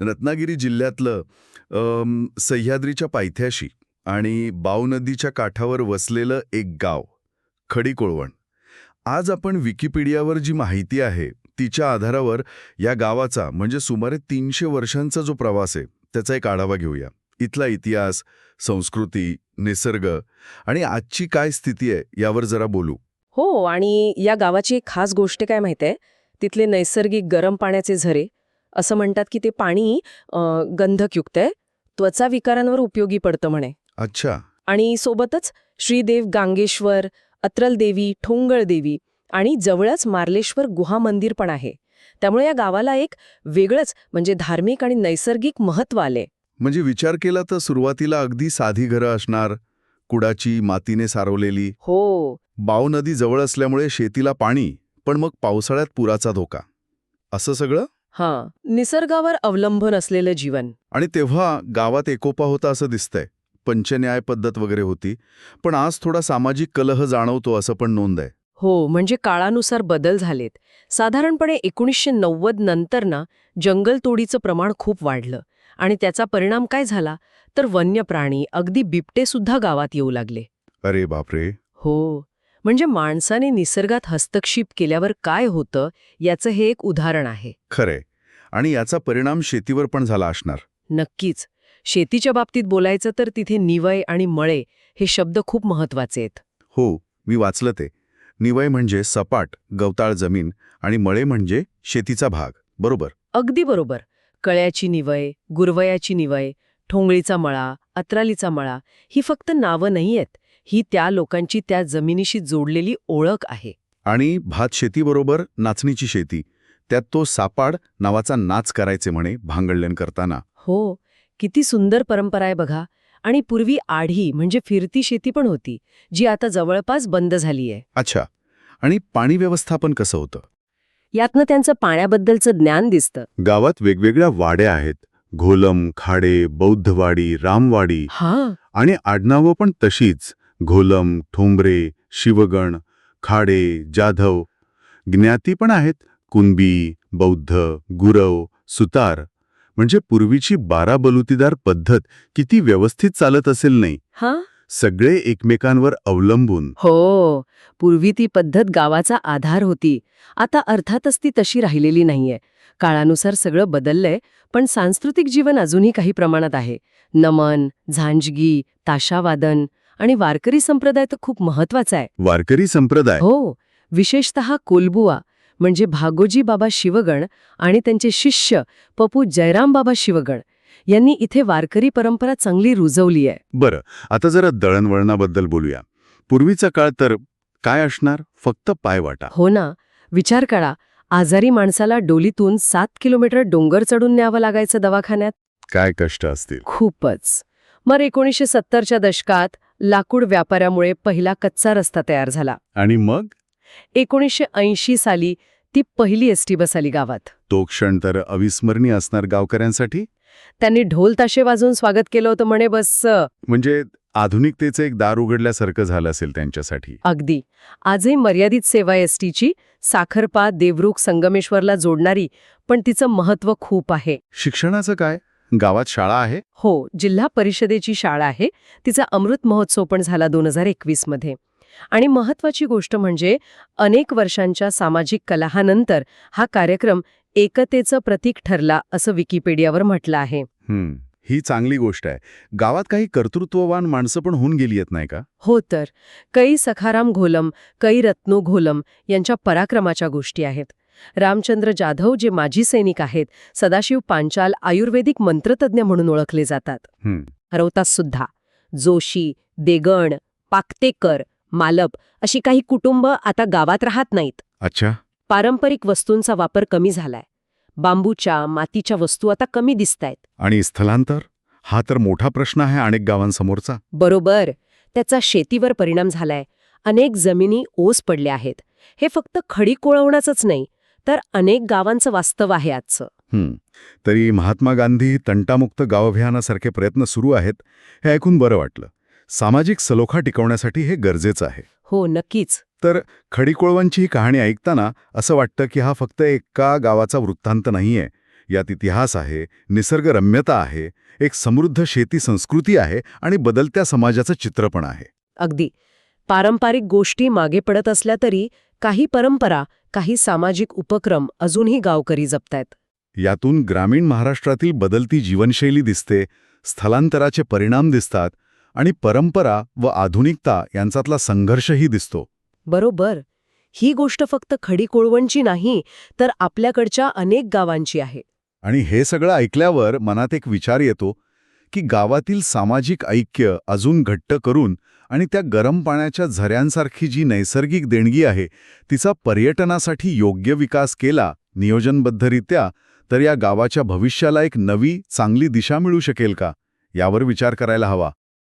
रत्नागिरी जिल्ह्यातलं सह्याद्रीच्या पायथ्याशी आणि बाव नदीच्या काठावर वसलेलं एक गाव खडीकोळवण. आज आपण विकिपीडियावर जी माहिती आहे तिच्या आधारावर या गावाचा म्हणजे सुमारे तीनशे वर्षांचा जो प्रवास आहे त्याचा एक आढावा घेऊया. इथला इतिहास संस्कृती निसर्ग आणि आजची काय स्थिती आहे यावर जरा बोलू. हो आणि या गावाची एक खास गोष्ट काय माहिती आहे? तिथले नैसर्गिक गरम पाण्याचे झरे असं म्हणतात की ते पाणी गंधकयुक्त आहे. त्वचा विकारांवर उपयोगी पडतं म्हणे. अच्छा. आणि सोबतच श्रीदेव गांगेश्वर अत्रल देवी ठोंगळ देवी आणि जवळच मार्लेश्वर गुहा मंदिर पण आहे. त्यामुळे या गावाला एक वेगळंच म्हणजे धार्मिक आणि नैसर्गिक महत्त्व आले म्हणजे विचार केला तर सुरुवातीला अगदी साधी घरं असणार कुडाची मातीने सारवलेली. हो. बाव नदी जवळ असल्यामुळे शेतीला पाणी पण मग पावसाळ्यात पुराचा धोका. असं सगळं? हां. निसर्गावर अवलंबून असलेलं जीवन. आणि तेव्हा गावात एकोपा होता असं दिसतंय. पंचन्याय पद्धत वगैरे होती. पण आज थोडा सामाजिक कलह जाणवतो असं पण नोंद आहे. हो म्हणजे काळानुसार बदल झालेत. साधारणपणे एकोणीसशे नव्वद नंतर ना जंगलतोडीचं प्रमाण खूप वाढलं. आणि त्याचा परिणाम काय झाला? तर वन्य प्राणी अगदी बिबटेसुद्धा गावात येऊ लागले. अरे बापरे! हो. म्हणजे माणसाने निसर्गात हस्तक्षेप केल्यावर काय होतं याचं हे एक उदाहरण आहे. खरंय. आणि याचा परिणाम शेतीवर पण झाला असणार. नक्कीच. शेतीच्या बाबतीत बोलायचं तर तिथे निवय आणि मळे हे शब्द खूप महत्त्वाचे आहेत. हो मी वाचलं ते. निवय म्हणजे सपाट गवताळ जमीन आणि मळे म्हणजे शेतीचा भाग. बरोबर? अगदी बरोबर. कळ्याची निवय गुरवयाची निवय ठोंगळीचा मळा अत्रालीचा मळा ही फक्त नावं नाहीयेत ही त्या लोकांची त्या जमिनीशी जोडलेली ओळख आहे. आणि भात शेतीबरोबर नाचणीची शेती त्यात तो सापाड नावाचा नाच करायचे म्हणे भांगडल्यान करताना. हो किती सुंदर परंपरा आहे बघा. आणि पूर्वी आढी म्हणजे फिरती शेती पण होती जी आता जवळपास बंद झाली आहे अच्छा आणि पाणी व्यवस्थापन कसं होतं? यातनं त्यांचं पाण्याबद्दलचं ज्ञान दिसतं. गावात वेगवेगळ्या वाड्या आहेत घोलम खाडे बौद्धवाडी रामवाडी. हा. आणि आडनावं पण तशीच. घोलम ठोंबरे शिवगण खाडे जाधव ज्ञाती पण आहेत. कुणबी बौद्ध गुरव सुतार. म्हणजे पूर्वीची बारा बलुतीदार पद्धत किती व्यवस्थित चालत असेल नाही. हा? सगळे एकमेकांवर अवलंबून. हो पूर्वी ती पद्धत गावाचा आधार होती. आता अर्थातच ती तशी राहिलेली नाहीये. काळानुसार सगळं बदललंय पण सांस्कृतिक जीवन अजूनही काही प्रमाणात आहे. नमन झांजगी ताशावादन आणि वारकरी संप्रदाय तर खूप महत्त्वाचा आहे. वारकरी संप्रदाय? हो. विशेषतः कोलबुवा म्हणजे भागोजी बाबा शिवगण आणि त्यांचे शिष्य पपू जयराम बाबा शिवगण यांनी इथे वारकरी परंपरा चांगली रुजवली आहे. बरं आता जरा दळणवळणाबद्दल बोलूया. पूर्वीचा काळ तर काय असणार? फक्त पायवाटा. हो ना. विचार करा आजारी माणसाला डोलीतून सात किलोमीटर डोंगर चढून न्यावं लागायचं दवाखान्यात? काय कष्ट असतील? खूपच. मग एकोणीसशे सत्तरच्या दशकात लाकूड व्यापारामुळे पहिला कच्चा रस्ता तयार झाला. आणि मग? एकोणीसशे ऐंशी साली ती पहिली एसटी बस आली गावात. तो क्षण तर अविस्मरणीय असणार गावकऱ्यांसाठी? त्यांनी ढोल ताशे वाजवून स्वागत केलं होतं म्हणे बस म्हणजे आधुनिकतेचं एक दार उघडल्यासारखं झालं असेल त्यांच्यासाठी. अगदी. आजही मर्यादित सेवा एसटीची साखरपा देवरुख संगमेश्वरला जोडणारी पण तिचं महत्त्व खूप आहे. शिक्षणाचं काय? गावात शाळा आहे? हो जिल्हा परिषदेची शाळा आहे. तिचा अमृत महोत्सव पण झाला दोन हजार एकवीसमध्ये आणि महत्वाची गोष्ट म्हणजे अनेक वर्षांच्या सामाजिक कलहानंतर हा कार्यक्रम एकतेचं प्रतीक ठरला असं विकिपीडियावर म्हटलं आहे. हम्म ही चांगली गोष्ट आहे. गावात काही कर्तृत्ववान माणसं पण होऊन गेली आहेत नाही का? हो तर. कै सखाराम घोलम कै रत्नो घोलम यांच्या पराक्रमाच्या गोष्टी आहेत. रामचंद्र जाधव जे माजी सैनिक आहेत सदाशिव पांचाल आयुर्वेदिक मंत्रतज्ञ म्हणून ओळखले जातात. हम्म. हरवतात सुद्धा. जोशी देगण पाकतेकर मालप अशी काही कुटुंब आता गावात राहत नाहीत. अच्छा. पारंपरिक वस्तूंचा वापर कमी झालाय. बांबूच्या मातीच्या वस्तू आता कमी दिसतायत. आणि स्थलांतर? हा तर मोठा प्रश्न आहे अनेक गावांसमोरचा. बरोबर. त्याचा शेतीवर परिणाम झालाय. अनेक जमिनी ओस पडल्या आहेत. हे फक्त खडी कोळवण्याचंच नाही तर अनेक गावांचं वास्तव आहे आजचं. हम्म. तरी महात्मा गांधी तंटामुक्त गाव अभियानासारखे प्रयत्न सुरू आहेत हे ऐकून बरं वाटलं. सामाजिक सलोखा टिकवण्यासाठी हे गरजेचं आहे. हो नक्कीच. तर खडीकोळवांची ही कहाणी ऐकताना असं वाटतं की हा फक्त एका गावाचा वृत्तांत नाहीये. यात इतिहास आहे निसर्गरम्यता आहे एक समृद्ध शेती संस्कृती आहे आणि बदलत्या समाजाचं चित्र पण आहे. अगदी. पारंपरिक गोष्टी मागे पडत असल्या तरी काही परंपरा काही सामाजिक उपक्रम अजूनही गावकरी जपतायत. यातून ग्रामीण महाराष्ट्रातील बदलती जीवनशैली दिसते स्थलांतराचे परिणाम दिसतात आणि परंपरा व आधुनिकता यांच्यातला संघर्षही दिसतो. बरोबर. ही गोष्ट फक्त खडी कोळवणची नाही तर आपल्याकडच्या अनेक गावांची आहे. आणि हे सगळं ऐकल्यावर मनात एक विचार येतो की गावातील सामाजिक ऐक्य अजून घट्ट करून आणि त्या गरम पाण्याच्या झऱ्यांसारखी जी नैसर्गिक देणगी आहे तिचा पर्यटनासाठी योग्य विकास केला नियोजनबद्धरित्या तर या गावाच्या भविष्याला एक नवी चांगली दिशा मिळू शकेल का? यावर विचार करायला हवा.